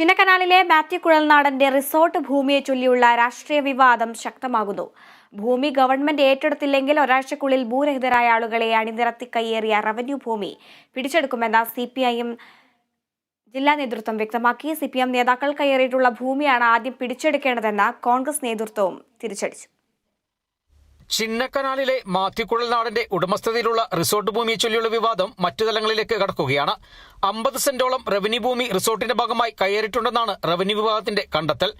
ചിന്നക്കനാലിലെ Mathew കുഴൽനാടന്റെ resort ഭൂമിയെ ചൊല്ലിയുള്ള രാഷ്ട്രീയ വിവാദം ശക്തമാകുന്നു. ഭൂമി ഗവൺമെന്റ് ഏറ്റെടുത്തില്ലെങ്കിൽ ഒരാഴ്ചക്കുള്ളിൽ ഭൂരഹിതരായ ആളുകളെ അണിനിരത്തി കയ്യേറിയ റവന്യൂ ഭൂമി പിടിച്ചെടുക്കുമെന്ന സി പി ഐ എം ജില്ലാ നേതൃത്വം വ്യക്തമാക്കി. സി പി എം നേതാക്കൾ കയ്യേറിയിട്ടുള്ള ഭൂമിയാണ് ആദ്യം പിടിച്ചെടുക്കേണ്ടതെന്ന് കോൺഗ്രസ് നേതൃത്വവും തിരിച്ചടിച്ചു. ചിന്നക്കനാലിലെ മാത്യുക്കുഴൽനാടന്റെ ഉടമസ്ഥതയിലുള്ള റിസോർട്ട് ഭൂമിയെ ചൊല്ലിയുള്ള വിവാദം മറ്റു തലങ്ങളിലേക്ക് കടക്കുകയാണ്. അമ്പത് സെന്റോളം റവന്യൂ ഭൂമി റിസോർട്ടിന്റെ ഭാഗമായി കയറിയിട്ടുണ്ടെന്നാണ് റവന്യൂ വിഭാഗത്തിന്റെ കണ്ടെത്തൽ.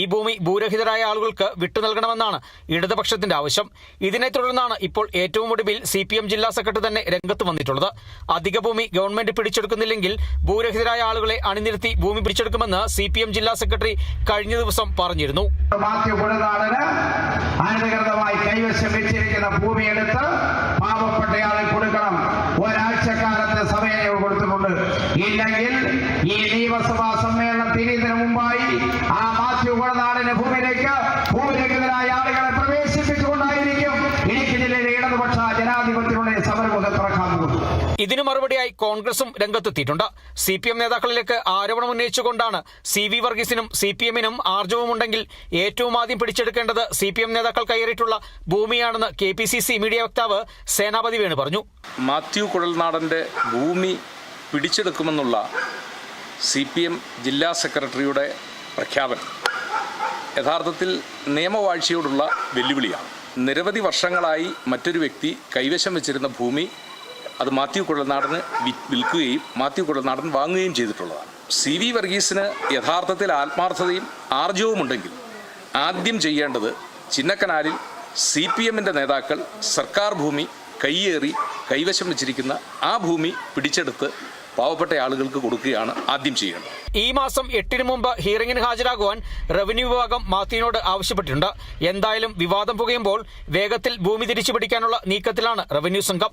ഈ ഭൂമി ഭൂരഹിതരായ ആളുകൾക്ക് വിട്ടു നൽകണമെന്നാണ് ഇടതുപക്ഷത്തിന്റെ ആവശ്യം. ഇതിനെ തുടർന്നാണ് ഇപ്പോൾ ഏറ്റവും ഒടുവിൽ സി പി എം ജില്ലാ സെക്രട്ടറി തന്നെ രംഗത്ത് വന്നിട്ടുള്ളത്. അധിക ഭൂമി ഗവൺമെന്റ് പിടിച്ചെടുക്കുന്നില്ലെങ്കിൽ ഭൂരഹിതരായ ആളുകളെ അണിനിരത്തി ഭൂമി പിടിച്ചെടുക്കുമെന്ന് സി ജില്ലാ സെക്രട്ടറി കഴിഞ്ഞ ദിവസം പറഞ്ഞിരുന്നു മാത്യു കുഴനാടന് അനധികൃതമായി കൈവശം വെച്ചിരിക്കുന്ന ഭൂമിയെടുത്ത് പാവപ്പെട്ടയാളെ കൊടുക്കണം. ഒരാഴ്ചക്കാലത്തെ സമയം കൊടുത്തിട്ടുണ്ട്. ഇല്ലെങ്കിൽ ഈ നിയമസഭാ സമ്മേളനത്തിന് ഇതിനു മുമ്പായി ആ മാത്യു കുഴനാടിന്റെ ഭൂമിയിലേക്ക് ഭൂരഹിതരായ ആളുകളെ പ്രവേശിപ്പിച്ചുകൊണ്ടായിരിക്കും. ഇടുക്കി ജില്ലയിലെ ഇടതുപക്ഷ ജനാധിപത്യത്തിനുള്ള സമരമുഖം തുറക്കാൻ പോകുന്നത് ഇതിനു മറുപടിയായി കോൺഗ്രസും രംഗത്തെത്തിയിട്ടുണ്ട്. സി പി എം നേതാക്കളിലേക്ക് ആരോപണം ഉന്നയിച്ചുകൊണ്ടാണ് സി വി വർഗീസിനും സി പി എമ്മിനും ആർജവമുണ്ടെങ്കിൽ ഏറ്റവും ആദ്യം പിടിച്ചെടുക്കേണ്ടത് സി പി എം നേതാക്കൾ കയറിയിട്ടുള്ള ഭൂമിയാണെന്ന് K P C C media വക്താവ് സേനാപതി വേണു പറഞ്ഞു. മാത്യു കുഴൽനാടന്റെ ഭൂമി പിടിച്ചെടുക്കുമെന്നുള്ള സി പി എം ജില്ലാ സെക്രട്ടറിയുടെ പ്രഖ്യാപനം യഥാർത്ഥത്തിൽ നിയമവാഴ്ചയോടുള്ള വെല്ലുവിളിയാണ്. നിരവധി വർഷങ്ങളായി മറ്റൊരു വ്യക്തി കൈവശം വെച്ചിരുന്ന ഭൂമി അത് മാത്യു കുഴൽനാടന് വിൽക്കുകയും മാത്യു കുഴൽനാടൻ വാങ്ങുകയും ചെയ്തിട്ടുള്ളതാണ്. സി വി വർഗീസിന് യഥാർത്ഥത്തിൽ ആത്മാർത്ഥതയും ആർജവുമുണ്ടെങ്കിൽ ആദ്യം ചെയ്യേണ്ടത് ചിന്നക്കനാലിൽ സി പി എമ്മിന്റെ നേതാക്കൾ സർക്കാർ ഭൂമി കൈയേറി കൈവശം വെച്ചിരിക്കുന്ന ആ ഭൂമി പിടിച്ചെടുത്ത് പാവപ്പെട്ട ആളുകൾക്ക് കൊടുക്കുകയാണ് ആദ്യം ചെയ്യേണ്ടത്. ഈ മാസം എട്ടിന് മുമ്പ് ഹിയറിംഗിന് ഹാജരാകുവാൻ റവന്യൂ വിഭാഗം മാത്യുവിനോട് ആവശ്യപ്പെട്ടിട്ടുണ്ട്. എന്തായാലും വിവാദം പുകയുമ്പോൾ വേഗത്തിൽ ഭൂമി തിരിച്ചു പിടിക്കാനുള്ള നീക്കത്തിലാണ് റവന്യൂ സംഘം.